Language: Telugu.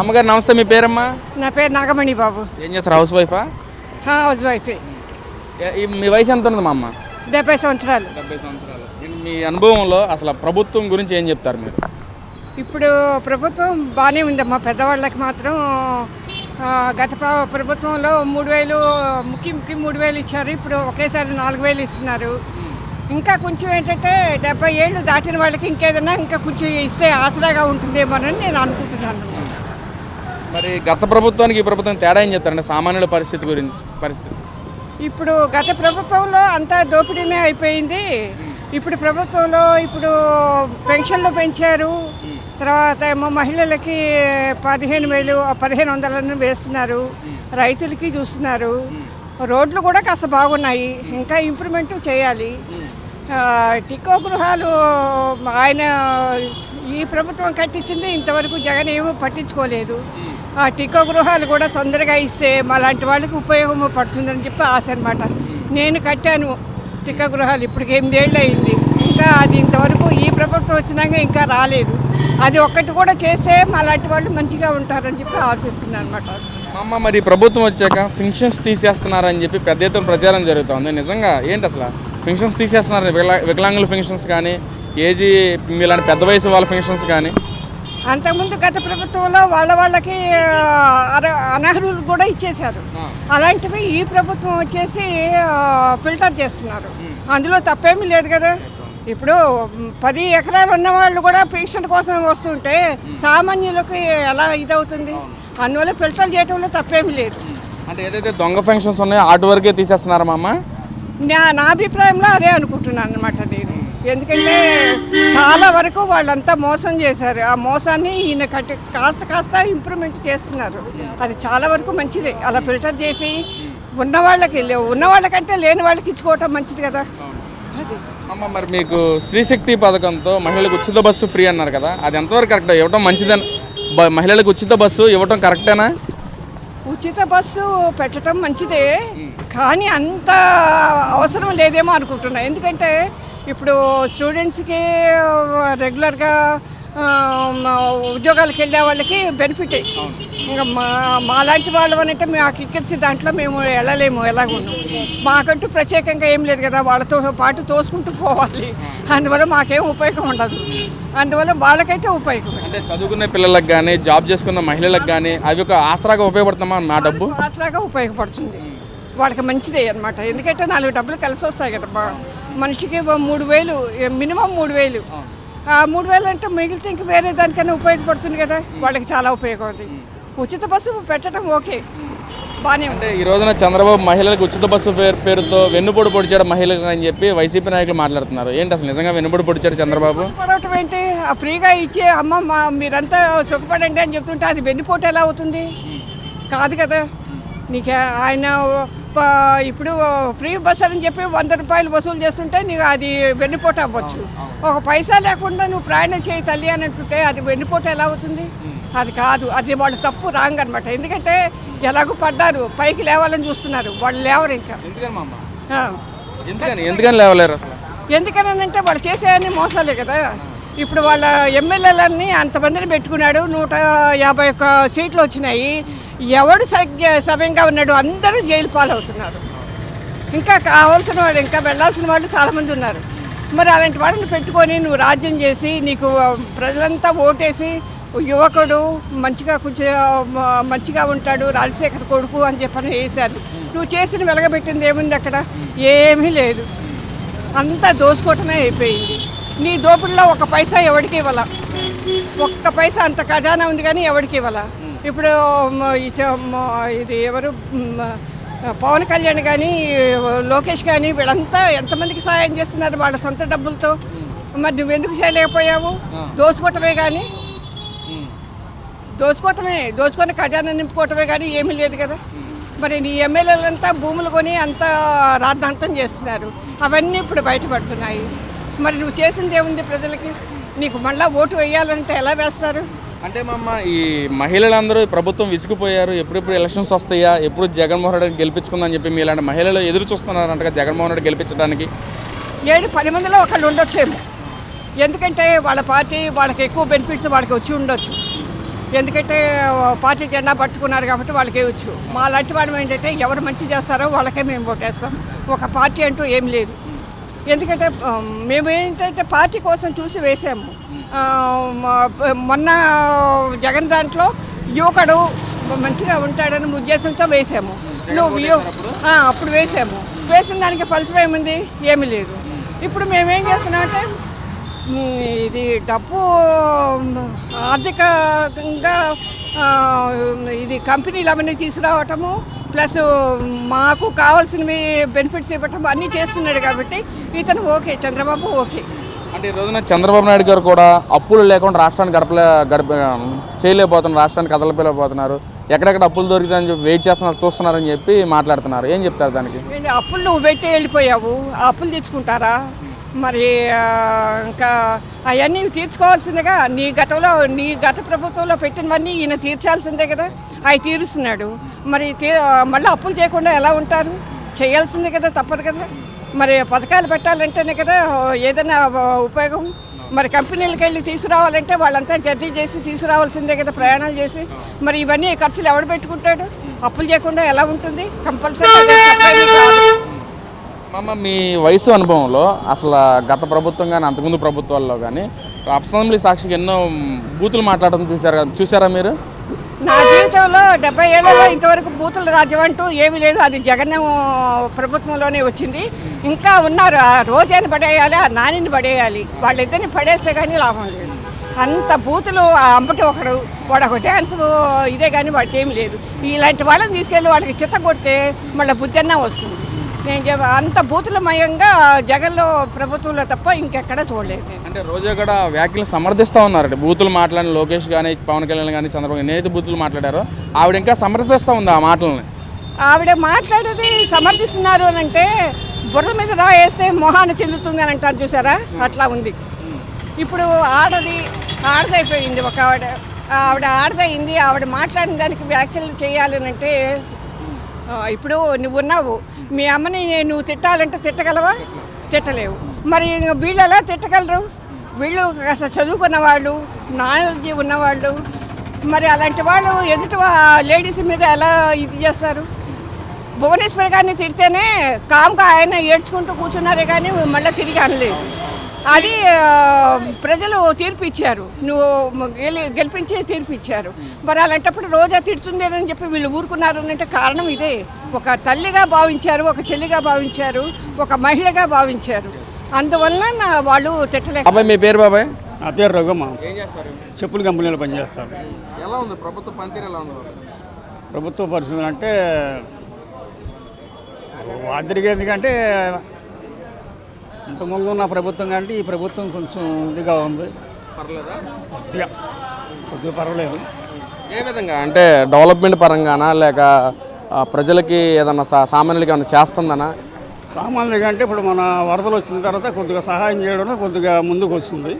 అమ్మగారు నమస్తే మీ పేరమ్మా? నా పేరు నాగమణి బాబు. ఏం చేస్తారు హౌస్ వైఫా? హౌస్ వైఫే. మీ వయసు ఎంత ఉంది మా అమ్మ? డెబ్బై సంవత్సరాలు. డెబ్బై సంవత్సరాలు. మీ అనుభవంలో అసలు ప్రభుత్వం గురించి ఏం చెప్తారు మీరు? ఇప్పుడు ప్రభుత్వం బాగానే ఉందమ్మా పెద్దవాళ్ళకి మాత్రం గత ప్ర- ప్రభుత్వంలో మూడు వేలు ముఖ్య ముఖ్య మూడు వేలు ఇచ్చారు. ఇప్పుడు ఒకేసారి నాలుగు వేలు ఇస్తున్నారు. ఇంకా కొంచెం ఏంటంటే డెబ్బై ఏళ్ళు దాటిన వాళ్ళకి ఇంకేదైనా ఇంకా కొంచెం ఇస్తే ఆసరాగా ఉంటుందేమోనని నేను అనుకుంటున్నాను. మరి గత ప్రభుత్వానికి ఈ ప్రభుత్వం తేడా ఏం చెప్తారండి? సామాన్యుల పరిస్థితి గురించి పరిస్థితి. ఇప్పుడు గత ప్రభుత్వంలో అంతా దోపిడీనే అయిపోయింది. ఇప్పుడు ప్రభుత్వంలో ఇప్పుడు పెన్షన్లు పెంచారు. తర్వాత ఏమో మహిళలకి పదిహేను వేలు పదిహేను వందలను వేస్తున్నారు. రైతులకి చూస్తున్నారు. రోడ్లు కూడా కాస్త బాగున్నాయి. ఇంకా ఇంప్రూవ్మెంట్ చేయాలి. టికో గృహాలు ఆయన ఈ ప్రభుత్వం కట్టించింది ఇంతవరకు జగన్ ఏమో పట్టించుకోలేదు. ఆ టీకా గృహాలు కూడా తొందరగా ఇస్తే మా లాంటి వాళ్ళకి ఉపయోగం పడుతుందని చెప్పి ఆశ అనమాట నేను కట్టాను టీకా గృహాలు ఇప్పటికి ఎనిమిదేళ్ళు అయింది. ఇంకా అది ఇంతవరకు ఈ ప్రభుత్వం వచ్చినాక ఇంకా రాలేదు. అది ఒక్కటి కూడా చేస్తే మాలాంటి వాళ్ళు మంచిగా ఉంటారని చెప్పి ఆశిస్తున్నాను అనమాట అమ్మ మరి ప్రభుత్వం వచ్చాక ఫింక్షన్స్ తీసేస్తున్నారని చెప్పి పెద్ద ఎత్తున ప్రచారం జరుగుతుంది నిజంగా ఏంటి అసలు? ఫింక్షన్స్ తీసేస్తున్నారు వికలాంగుల ఫంక్షన్స్ కానీ ఏజీ మీలాంటి పెద్ద వయసు వాళ్ళ ఫంక్షన్స్ కానీ అంతకుముందు గత ప్రభుత్వంలో వాళ్ళ వాళ్ళకి అనర్హులు కూడా ఇచ్చేశారు. అలాంటివి ఈ ప్రభుత్వం వచ్చేసి ఫిల్టర్ చేస్తున్నారు. అందులో తప్పేమీ లేదు కదా. ఇప్పుడు పది ఎకరాలు ఉన్న వాళ్ళు కూడా పెన్షన్ కోసం వస్తుంటే సామాన్యులకు ఎలా ఇదవుతుంది? అందువల్ల ఫిల్టర్ చేయడంలో తప్పేమీ లేదు. అంటే ఏదైతే దొంగ ఫంక్షన్స్ ఉన్నాయో ఆటి వరకే తీసేస్తున్నారా మా అమ్మ? నా నా అభిప్రాయంలో అదే అనుకుంటున్నాను అనమాట నేను. ఎందుకంటే చాలా వరకు వాళ్ళంతా మోసం చేశారు. ఆ మోసాన్ని ఈయన కట్టి కాస్త కాస్త ఇంప్రూవ్మెంట్ చేస్తున్నారు. అది చాలా వరకు మంచిదే. అలా ఫిల్టర్ చేసి ఉన్న వాళ్ళకి లే- ఉన్న వాళ్ళకంటే లేని వాళ్ళకి ఇచ్చుకోవటం మంచిది కదా. అది. అమ్మ మరి మీకు శ్రీశక్తి పథకంతో మహిళలకు ఉచిత బస్సు ఫ్రీ అన్నారు కదా. అది ఎంతవరకు కరెక్ట్ ఇవ్వటం మంచిదని. మహిళలకు ఉచిత బస్సు ఇవ్వటం కరెక్టేనా? ఉచిత బస్సు పెట్టడం మంచిదే. కానీ అంత అవసరం లేదేమో అనుకుంటున్నా. ఎందుకంటే ఇప్పుడు స్టూడెంట్స్కి రెగ్యులర్గా ఆ, ఉద్యోగాలకు వెళ్ళే వాళ్ళకి బెనిఫిటే ఇంకా మా మాలాంటి వాళ్ళు అంటే మాకు ఇక్కడిసి దాంట్లో మేము వెళ్ళలేము ఎలాగూ మాకంటూ ప్రత్యేకంగా ఏం లేదు కదా వాళ్ళతో పాటు తోసుకుంటూ పోవాలి. అందువల్ల మాకేం ఉపయోగం ఉండదు. అందువల్ల వాళ్ళకైతే ఉపయోగం. అంటే చదువుకునే పిల్లలకు కానీ జాబ్ చేసుకున్న మహిళలకు కానీ అవి ఒక ఆసరాగా ఉపయోగపడుతుందా మా డబ్బు? ఆసరాగా ఉపయోగపడుతుంది. వాళ్ళకి మంచిదే అనమాట ఎందుకంటే నాలుగు డబ్బులు కలిసి వస్తాయి కదా మనిషికి మూడు వేలు మినిమం మూడు వేలు. ఆ మూడు వేలు అంటే మిగిలితే ఇంక వేరే దానికన్నా ఉపయోగపడుతుంది కదా? వాళ్ళకి చాలా ఉపయోగం అది. ఉచిత బస్సు పెట్టడం ఓకే. బాగానే ఉంది అంటే ఈ రోజున చంద్రబాబు మహిళలకు ఉచిత బస్సు పేరు పేరుతో వెన్నుపోటు పొడిచాడు మహిళలకు అని చెప్పి వైసీపీ నాయకులు మాట్లాడుతున్నారు. ఏంటి అసలు నిజంగా వెన్నుపోటు పొడిచాడు చంద్రబాబు? పడవటం ఏంటి? ఆ ఫ్రీగా ఇచ్చే అమ్మ మా మీరంతా సుఖపడండి అని చెప్తుంటే అది వెన్నుపోటు ఎలా అవుతుంది? కాదు కదా. నీకు ఆయన ఇప్పుడు ఫ్రీ బస్ అని చెప్పి వంద రూపాయలు వసూలు చేస్తుంటే నీకు అది వెన్నుపోటు అవ్వచ్చు. ఒక పైసా లేకుండా నువ్వు ప్రయాణం చేయి తల్లి అని అంటుంటే అది వెన్నుపోటు ఎలా అవుతుంది? అది కాదు అది వాళ్ళు తప్పు రాంగ్ అనమాట ఎందుకంటే ఎలాగో పడ్డారు పైకి లేవాలని చూస్తున్నారు వాళ్ళు లేవరు ఇంకా. ఎందుకని లేవలేరు ఎందుకనంటే వాళ్ళు చేసేవన్నీ మోసాలే కదా. ఇప్పుడు వాళ్ళ ఎమ్మెల్యేలన్నీ అంతమందిని పెట్టుకున్నాడు. నూట యాభై ఒక్క సీట్లు వచ్చినాయి. ఎవడు సగ్య సవ్యంగా ఉన్నాడు? అందరూ జైలు పాలవుతున్నారు. ఇంకా కావాల్సిన వాళ్ళు ఇంకా వెళ్ళాల్సిన వాళ్ళు చాలామంది ఉన్నారు. మరి అలాంటి వాళ్ళని పెట్టుకొని నువ్వు రాజ్యం చేసి నీకు ప్రజలంతా ఓటేసి యువకుడు మంచిగా కొంచెం మంచిగా ఉంటాడు రాజశేఖర్ కొడుకు అని చెప్పని వేశారు. నువ్వు చేసిన వెలగబెట్టింది ఏముంది అక్కడ? ఏమీ లేదు. అంతా దోసుకోవటమే అయిపోయింది. నీ దోపిడిలో ఒక పైసా ఎవరికి ఇవ్వాల? ఒక్క పైసా అంత ఖజానా ఉంది కానీ ఎవరికి ఇవ్వాల? ఇప్పుడు ఇది ఎవరు పవన్ కళ్యాణ్ కానీ లోకేష్ కానీ వీళ్ళంతా ఎంతమందికి సహాయం చేస్తున్నారు వాళ్ళ సొంత డబ్బులతో? మరి నువ్వెందుకు చేయలేకపోయావు? దోసుకోవటమే కానీ? దోచుకోవటమే దోచుకొని ఖజానా నింపుకోవటమే కానీ ఏమీ లేదు కదా? మరి నీ ఎమ్మెల్యేలంతా భూములు కొని అంతా రాద్ధాంతం చేస్తున్నారు. అవన్నీ ఇప్పుడు బయటపడుతున్నాయి. మరి నువ్వు చేసింది ఏముంది ప్రజలకి నీకు మళ్ళా ఓటు వేయాలంటే ఎలా వేస్తారు? అంటే మా అమ్మ ఈ మహిళలందరూ ప్రభుత్వం విసిగిపోయారు ఎప్పుడెప్పుడు ఎలక్షన్స్ వస్తాయా ఎప్పుడు జగన్మోహన్ రెడ్డిని గెలిపించుకుందని చెప్పి మీ ఇలాంటి మహిళలు ఎదురు చూస్తున్నారంట జగన్మోహన్ రెడ్డి గెలిపించడానికి. ఏడు పది మందిలో ఒకళ్ళు ఉండొచ్చేమో. ఎందుకంటే వాళ్ళ పార్టీ వాళ్ళకి ఎక్కువ బెనిఫిట్స్ వాళ్ళకి వచ్చి ఉండొచ్చు. ఎందుకంటే పార్టీ జెండా పట్టుకున్నారు కాబట్టి వాళ్ళకే వచ్చు. మా లాంటి వాళ్ళం ఏంటంటే ఎవరు మంచి చేస్తారో వాళ్ళకే మేము ఓటేస్తాం. ఒక పార్టీ అంటూ ఏం లేదు. ఎందుకంటే మేము ఏంటంటే పార్టీ కోసం చూసి వేసాము. మొన్న జగన్ దాంట్లో యువకుడు మంచిగా ఉంటాడని ఉద్దేశంతో వేసాము. నువ్వు అప్పుడు వేసాము. వేసిన దానికి ఫలితం ఏముంది? ఏమీ లేదు. ఇప్పుడు మేమేం చేస్తున్నామంటే మ్, ఇది డబ్బు ఆర్థికంగా ఇది కంపెనీలు అవన్నీ తీసుకురావటము ప్లస్ మాకు కావాల్సినవి బెనిఫిట్స్ ఇవ్వటం అన్నీ చేస్తున్నాడు కాబట్టి ఇతను ఓకే చంద్రబాబు ఓకే. అంటే ఈ రోజున చంద్రబాబు నాయుడు గారు కూడా అప్పులు లేకుండా రాష్ట్రాన్ని గడపలే గడప చేయలేకపోతున్నారు రాష్ట్రాన్ని కదలలేకపోతున్నారు ఎక్కడెక్కడ అప్పులు దొరుకుతాయని చెప్పి వెయిట్ చేస్తున్నారు చూస్తున్నారని చెప్పి మాట్లాడుతున్నారు. ఏం చెప్తారు దానికి? అప్పులు నువ్వు పెట్టి వెళ్ళిపోయావు. అప్పులు తెచ్చుకుంటారా? మరి ఇంకా అవన్నీ తీర్చుకోవాల్సిందేగా నీ గతంలో నీ గత ప్రభుత్వంలో పెట్టినవన్నీ ఈయన తీర్చాల్సిందే కదా అవి తీరుస్తున్నాడు మరి తీ మళ్ళీ అప్పులు చేయకుండా ఎలా ఉంటారు చేయాల్సిందే కదా తప్పదు కదా మరి పథకాలు పెట్టాలంటేనే కదా ఏదైనా ఉపయోగం మరి కంపెనీలకు వెళ్ళి తీసుకురావాలంటే వాళ్ళంతా జర్నీ చేసి తీసుకురావాల్సిందే కదా ప్రయాణాలు చేసి మరి ఇవన్నీ ఖర్చులు ఎవడు పెట్టుకుంటాడు అప్పులు చేయకుండా ఎలా ఉంటుంది కంపల్సరీ మామ మీ వయసు అనుభవంలో అసలు గత ప్రభుత్వం కానీ అంతకుముందు ప్రభుత్వాల్లో కానీ అసెంబ్లీ సాక్షికి ఎన్నో బూతులు మాట్లాడడం చూసారా చూసారా మీరు? నా జీవితంలో డెబ్బై ఏళ్ళలో ఇంతవరకు బూతుల రాజ్యం అంటూ ఏమీ లేదు. అది జగన్ ప్రభుత్వంలోనే వచ్చింది. ఇంకా ఉన్నారు. ఆ రోజాని పడేయాలి ఆ నానిని పడేయాలి. వాళ్ళిద్దరిని పడేస్తే కానీ లాభం లేదు. అంత బూతులు ఆ అంబటి ఒకడు వాడు ఒక డ్యాన్స్ ఇదే కానీ వాడికి ఏమి లేదు. ఇలాంటి వాళ్ళని తీసుకెళ్ళి వాళ్ళకి చిత్త కొడితే మళ్ళీ బుద్ధి వస్తుంది. నేను అంత బూతులమయంగా జగన్లో ప్రభుత్వంలో తప్ప ఇంకెక్కడా చూడలేదు నేను. అంటే రోజా కూడా వ్యాఖ్యలు సమర్థిస్తూ ఉన్నారండి. బూతులు మాట్లాడిన లోకేష్ కానీ పవన్ కళ్యాణ్ కానీ చంద్రబాబు నేనైతే బూతులు మాట్లాడారో ఆవిడ ఇంకా సమర్థిస్తూ ఉంది ఆ మాటలని. ఆవిడ మాట్లాడేది సమర్థిస్తున్నారు అని అంటే బుర్ర మీద రాయేస్తే మొహాన్ని చెందుతుంది అని అంటారు చూసారా? అట్లా ఉంది. ఇప్పుడు ఆడది ఆడదైపోయింది ఒక ఆవిడ. ఆవిడ ఆడదయింది ఆవిడ మాట్లాడిన దానికి వ్యాఖ్యలు చేయాలని అంటే ఇప్పుడు నువ్వు ఉన్నావు. మీ అమ్మని నువ్వు తిట్టాలంటే తిట్టగలవా? తిట్టలేవు. మరి వీళ్ళు ఎలా తిట్టగలరు? వీళ్ళు కాస్త చదువుకున్న వాళ్ళు నాలెడ్జ్ ఉన్నవాళ్ళు. మరి అలాంటి వాళ్ళు ఎదుటి లేడీస్ మీద ఎలా ఇది చేస్తారు? భువనేశ్వర్ గారిని తిడితేనే కామ్గా ఆయన ఏడ్చుకుంటూ కూర్చున్నారే కానీ మళ్ళీ తిరిగి అనలేదు. అది ప్రజలు తీర్పు ఇచ్చారు. నువ్వు గెలి గెలిపించి తీర్పు ఇచ్చారు. మరి అలాంటప్పుడు రోజా తిడుతుందేనని చెప్పి వీళ్ళు ఊరుకున్నారు అని అంటే కారణం ఇదే. ఒక తల్లిగా భావించారు ఒక చెల్లిగా భావించారు ఒక మహిళగా భావించారు. అందువల్ల నా- వాళ్ళు తిట్టలేక బాబాయ్ మీ పేరు బాబాయ్? నా పేరు రఘుమ ఏం చేస్తారు? చెప్పుల కంపెనీలో పనిచేస్తాను ఎలా ఉంది? ప్రభుత్వ పనితీరు ఎలా ఉంది? ప్రభుత్వ పరిస్థితులు అంటే వాదిరిగా ఎందుకంటే ఇంతకుముందు ఉన్న ప్రభుత్వం కంటే ఈ ప్రభుత్వం కొంచెం ఇదిగా ఉంది. పర్లేదా? కొద్దిగా కొద్దిగా పర్వాలేదు. ఏ విధంగా? అంటే డెవలప్మెంట్ పరంగానా? లేక ఆ, ప్రజలకి ఏదన్నా సా సామాన్యులకి ఏమైనా చేస్తుందనా? సామాన్యులుగా అంటే ఇప్పుడు మన వరదలు వచ్చిన తర్వాత కొద్దిగా సహాయం చేయడం కొద్దిగా ముందుకు వస్తుంది